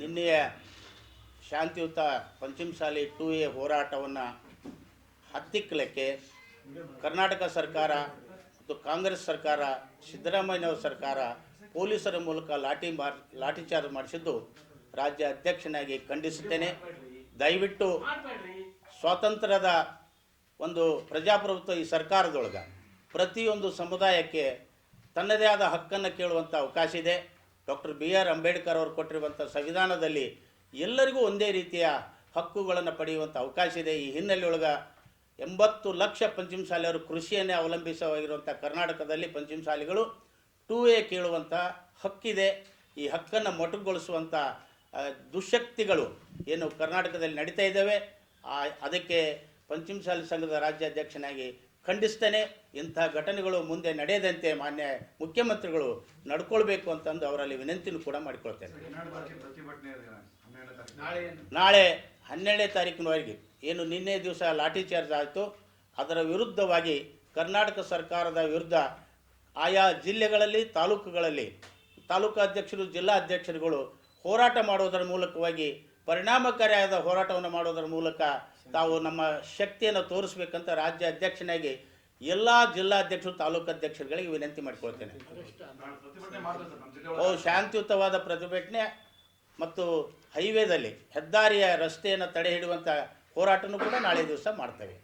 ನಿನ್ನೆಯ ಶಾಂತಿಯುತ Panchamasali to A ಹೋರಾಟವನ್ನು ಹತ್ತಿಕ್ಕಲಿಕ್ಕೆ ಕರ್ನಾಟಕ ಸರ್ಕಾರ ಮತ್ತು ಕಾಂಗ್ರೆಸ್ ಸರ್ಕಾರ, ಸಿದ್ದರಾಮಯ್ಯನವರ ಸರ್ಕಾರ ಪೊಲೀಸರ ಮೂಲಕ ಲಾಠಿ ಮಾರ್ ಲಾಠಿಚಾರ್ಜ್ ಮಾಡಿಸಿದ್ದು ರಾಜ್ಯ ಅಧ್ಯಕ್ಷನಾಗಿ ಖಂಡಿಸುತ್ತೇನೆ. ದಯವಿಟ್ಟು ಸ್ವಾತಂತ್ರ್ಯದ ಒಂದು ಪ್ರಜಾಪ್ರಭುತ್ವ ಈ ಸರ್ಕಾರದೊಳಗೆ ಪ್ರತಿಯೊಂದು ಸಮುದಾಯಕ್ಕೆ ತನ್ನದೇ ಆದ ಹಕ್ಕನ್ನು ಕೇಳುವಂಥ ಅವಕಾಶ ಇದೆ. ಡಾಕ್ಟರ್ ಬಿ ಆರ್ ಅಂಬೇಡ್ಕರ್ ಅವರು ಕೊಟ್ಟಿರುವಂಥ ಸಂವಿಧಾನದಲ್ಲಿ ಎಲ್ಲರಿಗೂ ಒಂದೇ ರೀತಿಯ ಹಕ್ಕುಗಳನ್ನು ಪಡೆಯುವಂಥ ಅವಕಾಶ ಇದೆ. ಈ ಹಿನ್ನೆಲೆಯೊಳಗೆ ಎಂಬತ್ತು ಲಕ್ಷ ಪಂಚಮಸಾಲೆಯವರು ಕೃಷಿಯನ್ನೇ ಅವಲಂಬಿಸವಾಗಿರುವಂಥ ಕರ್ನಾಟಕದಲ್ಲಿ ಪಂಚಮಸಾಲಿಗಳು ಟೂ ಎ ಕೇಳುವಂಥ ಹಕ್ಕಿದೆ. ಈ ಹಕ್ಕನ್ನು ಮೊಟಕುಗೊಳಿಸುವಂಥ ದುಶಕ್ತಿಗಳು ಏನು ಕರ್ನಾಟಕದಲ್ಲಿ ನಡೀತಾ ಇದ್ದಾವೆ ಅದಕ್ಕೆ ಪಂಚಮಸಾಲಿ ಸಂಘದ ರಾಜ್ಯಾಧ್ಯಕ್ಷನಾಗಿ ಖಂಡಿಸ್ತೇನೆ ಇಂಥ ಘಟನೆಗಳು ಮುಂದೆ ನಡೆಯದಂತೆ ಮಾನ್ಯ ಮುಖ್ಯಮಂತ್ರಿಗಳು ನಡ್ಕೊಳ್ಬೇಕು ಅಂತಂದು ಅವರಲ್ಲಿ ವಿನಂತಿನೂ ಕೂಡ ಮಾಡಿಕೊಳ್ತೇನೆ. ನಾಳೆ ಹನ್ನೆರಡನೇ ತಾರೀಕಿನವರೆಗೆ. ಏನು ನಿನ್ನೆ ದಿವಸ ಲಾಠಿ ಚಾರ್ಜ್ ಆಯಿತು. ಅದರ ವಿರುದ್ಧವಾಗಿ ಕರ್ನಾಟಕ ಸರ್ಕಾರದ ವಿರುದ್ಧ ಆಯಾ ಜಿಲ್ಲೆಗಳಲ್ಲಿ ತಾಲೂಕುಗಳಲ್ಲಿ ತಾಲೂಕಾಧ್ಯಕ್ಷರು ಜಿಲ್ಲಾ ಅಧ್ಯಕ್ಷರುಗಳು ಹೋರಾಟ ಮಾಡುವುದರ ಮೂಲಕವಾಗಿ ಪರಿಣಾಮಕಾರಿಯಾದ ಹೋರಾಟವನ್ನು ಮಾಡೋದರ ಮೂಲಕ ತಾವು ನಮ್ಮ ಶಕ್ತಿಯನ್ನು ತೋರಿಸ್ಬೇಕಂತ ರಾಜ್ಯ ಅಧ್ಯಕ್ಷನಾಗಿ ಎಲ್ಲ ಜಿಲ್ಲಾಧ್ಯಕ್ಷರು, ತಾಲೂಕು ಅಧ್ಯಕ್ಷರುಗಳಿಗೆ ವಿನಂತಿ ಮಾಡಿಕೊಳ್ತೇನೆ. ಓ, ಶಾಂತಿಯುತವಾದ ಪ್ರತಿಭಟನೆ ಮತ್ತು ಹೈವೇದಲ್ಲಿ ಹೆದ್ದಾರಿಯ ರಸ್ತೆಯನ್ನು ತಡೆ ಹಿಡಿಯುವಂಥ ಹೋರಾಟನೂ ಕೂಡ ನಾಳೆ ದಿವಸ ಮಾಡ್ತೇವೆ.